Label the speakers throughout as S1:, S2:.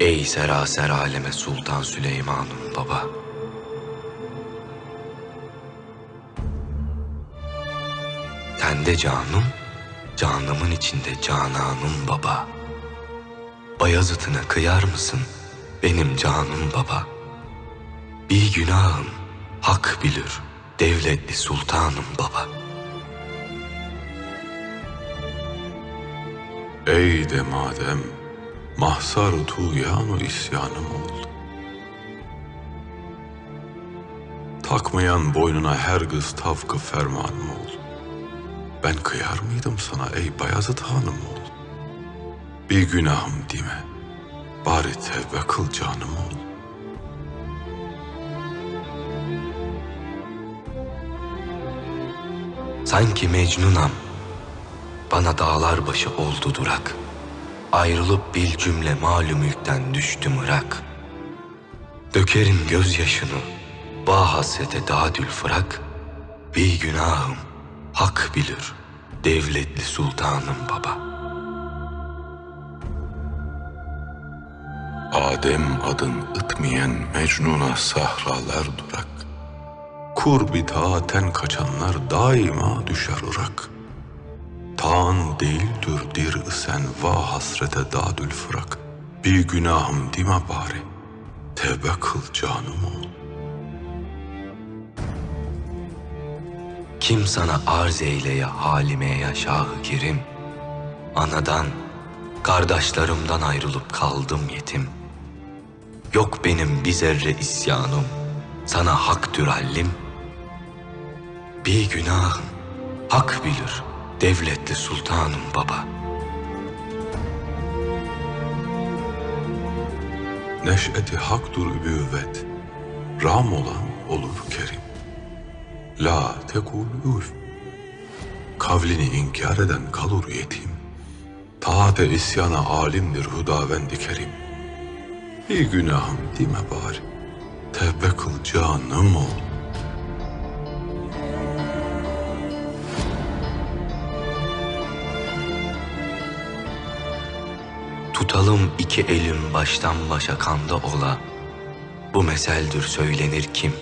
S1: Ey seraser aleme Sultan Süleyman'ım baba. Tende canım, canımın içinde cananım baba. Bayazıt'ına kıyar mısın benim canım baba? Bir günahım hak bilir devletli sultanım baba.
S2: Ey de madem mahsar tuğyanu isyanım oldu. Takmayan boynuna her kız tavkı fermanım oldu. Ben kıyar mıydım sana ey Bayazıt hanım oğul? Bir günahım dime, bari tevbe kıl canım oğul.
S1: Sanki Mecnunam, bana dağlar başı oldu durak. Ayrılıp bil cümle malum mülkten düştüm ırak. Dökerim gözyaşını, bağ hasrete dadül fırak. Bir günahım, hak bilir, devletli sultanım baba.
S2: Adem adın ıtmayan Mecnun'a sahralar durak. Kur bitaaten kaçanlar daima düşer ırak. Taan değildir dir sen va hasrete dadül fırak. Bir günahım dime bari, tevbe kıl canım ol.
S1: Kim sana arz eyleye halime ya şahı kerim? Anadan, kardeşlerimden ayrılıp kaldım yetim. Yok benim bir zerre isyanım, sana haktür hallim. Bir günahım, hak bilir, devletli sultanım baba.
S2: Neşeti haktur übüvvet, ram olan olur kerim. La tekul üf, kavlini inkar eden kalur yetim. Taate isyana alimdir hudavendi kerim. Bir günahım dime bari, tevbe kıl canım ol.
S1: Tutalım iki elim baştan başa kanda ola. Bu meseldir söylenir kim?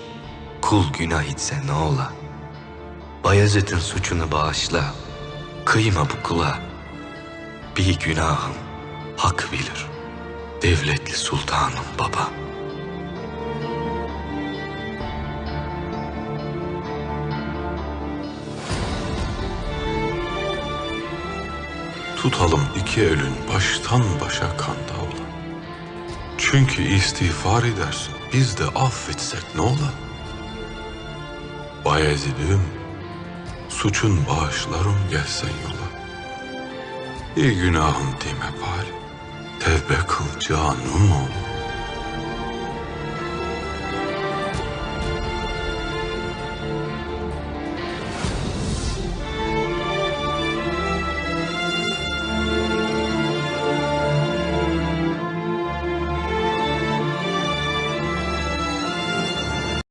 S1: Kul günah etse ne ola? Bayezid'in suçunu bağışla. Kıyma bu kula. Bir günahım hak bilir. Devletli sultanım baba.
S2: Tutalım iki elin baştan başa kanda ola. Çünkü istiğfar edersin, biz de affetsek ne ola? Bayezid'im, suçun bağışlarım gelsen yola. Bir günahım deme bari, tevbe kıl canım ol.